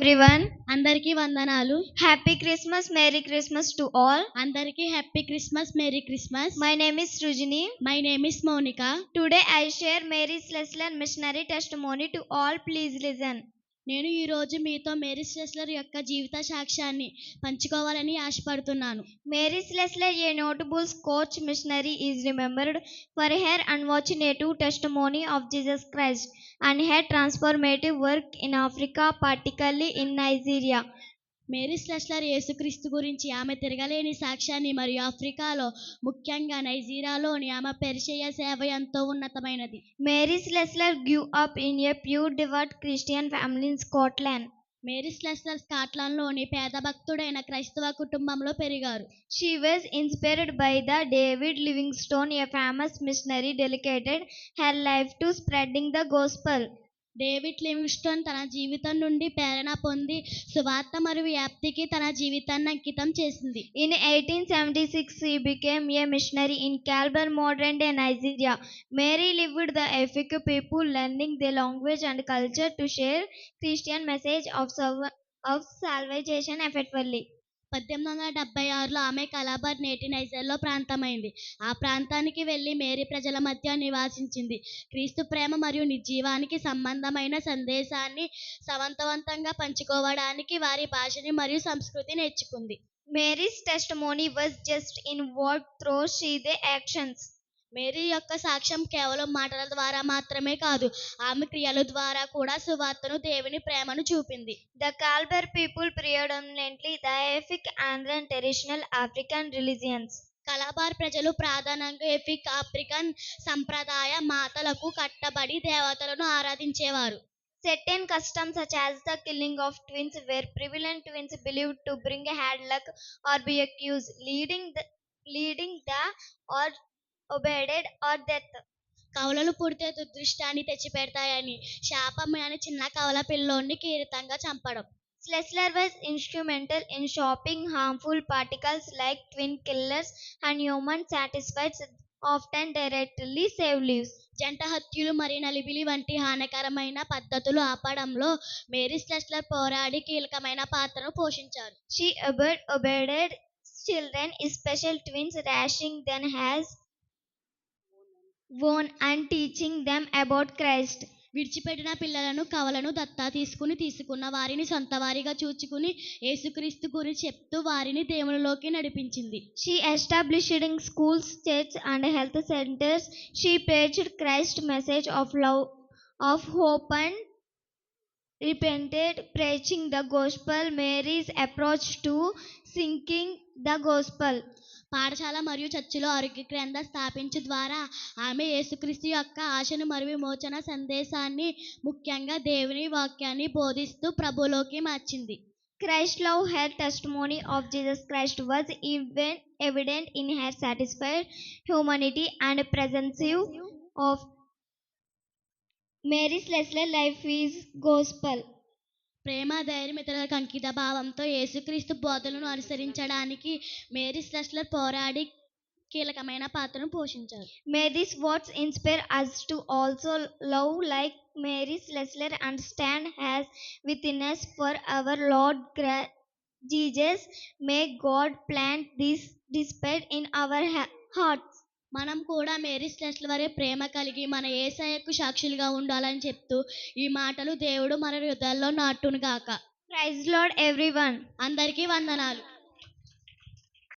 Everyone అందరికీ వందనాలు. Happy Christmas merry Christmas to all అందరికీ happy Christmas merry Christmas my name is Srujini my name is Mounika today I share Mary Slessor missionary testimony to all please listen నేను ఈ రోజు మీతో Mary స్లెస్లర్ యొక్క జీవిత సాక్ష్యాన్ని పంచుకోవాలని ఆశపడుతున్నాను. Mary Slessor a notable Scotch missionary is remembered for her unwavering testimony of Jesus Christ and her transformative work in Africa particularly in Nigeria. Mary Slessor యేసుక్రీస్తు గురించి ఆమె తిరగలేని సాక్ష్యాన్ని మరియు ఆఫ్రికాలో ముఖ్యంగా నైజీరాలోని ఆమె పెరిషయ్య సేవ ఎంతో ఉన్నతమైనది. Mary Slessor grew up in a pure డివర్ట్ Christian family in Scotland. Mary Slessor స్కాట్లాండ్లోని పేద భక్తుడైన క్రైస్తవ కుటుంబంలో పెరిగారు. She was inspired by the David Livingstone a famous missionary dedicated her life to spreading the gospel David Livingstone తన జీవితం నుండి ప్రేరణ పొంది సువార్త మరియు వ్యాప్తికి తన జీవితాన్ని అంకితం చేసింది. ఇన్ ఎయిటీన్ సెవెంటీ సిక్స్ ఈ became a missionary in Calabar modern day Nigeria Mary lived the Efik people learning the language and culture to share Christian message of serve of salvation effectively పద్దెనిమిది వందల డెబ్బై ఆరులో ఆమె కలాబర్ నేటి నైజర్లో ప్రాంతమైంది. ఆ ప్రాంతానికి వెళ్ళి మేరీ ప్రజల మధ్య నివాసించింది. క్రీస్తు ప్రేమ మరియు నిజీవానికి సంబంధమైన సందేశాన్ని సమర్థవంతంగా పంచుకోవడానికి వారి భాషని మరియు సంస్కృతి నేర్చుకుంది. Mary's testimony was just in word through she their actions. Mary యొక్క సాక్ష్యం కేవలం మాటల ద్వారా మాత్రమే కాదు ఆమె క్రియల ద్వారా కూడా సువార్తను దేవుని ప్రేమను చూపింది. The Calabar people predominantly the Efik ఆంగ్లన్ traditional African religions Calabar ప్రజలు ప్రధానంగా ఎఫిక్ ఆఫ్రికన్ సంప్రదాయ మాతలకు కట్టబడి దేవతలను ఆరాధించేవారు. Certain customs such as the killing of twins were prevalent twins believe to bring had luck or be accuse leading the leading the or ఒబేడెడ్ or death. కవలలు పుడితే దుర్దృష్టాన్ని తెచ్చిపెడతాయని అని చిన్న కవల పిల్లోని కీరితంగా చంపడం. Slessor was instrumental in stopping harmful practices like twin killers and human sacrifices often directly save lives జంట హత్యులు మరియు నలిబిలి వంటి హానికరమైన పద్ధతులు ఆపడంలో మేరీ స్లెస్లర్ పోరాడి కీలకమైన పాత్రను పోషించారు. She అబర్డ్ ఒబేడెడ్ children is special twins rushing then has own and teaching them about Christ విడిచిపెట్టిన పిల్లలను కవలను దత్తా తీసుకుని తీసుకున్న వారిని సొంత వారిగా చూచుకుని యేసుక్రీస్తు గురి చెప్తూ వారిని దేవునిలోకి నడిపించింది. She establishing schools church and health centres she preached Christ message of love of hope and repented preaching the gospel Mary's approach to sinking the gospel పాఠశాల మరియు చర్చిలో ఆరోగ్య కేంద్ర స్థాపించడం ద్వారా ఆమె యేసుక్రీస్తు యొక్క ఆశను మరియు మోచన సందేశాన్ని ముఖ్యంగా దేవుని వాక్యాన్ని బోధిస్తూ ప్రభులోకి మార్చింది. Christ love health testimony of Jesus Christ was even evident in her sacrificed humanity and presence of Mary Slessor's life is gospel ప్రేమ ధైర్యం ఇతరులకు అంకిత భావంతో యేసుక్రీస్తు బోధలను అనుసరించడానికి మేరీ స్లెస్లర్ పోరాడి కీలకమైన పాత్రను పోషించారు. Mary's words inspire us to also love like Mary Slessor and stand as with in us for our Lord gram Jesus may God plant this desire in our heart మనం కూడా మేరీ స్లెస్లర్ వారి ప్రేమ కలిగి మన ఏసయ్యకు సాక్షులుగా ఉండాలని చెప్తూ ఈ మాటలు దేవుడు మన హృదయాల్లో నాటును గాక Praise Lord, everyone. అందరికీ వందనాలు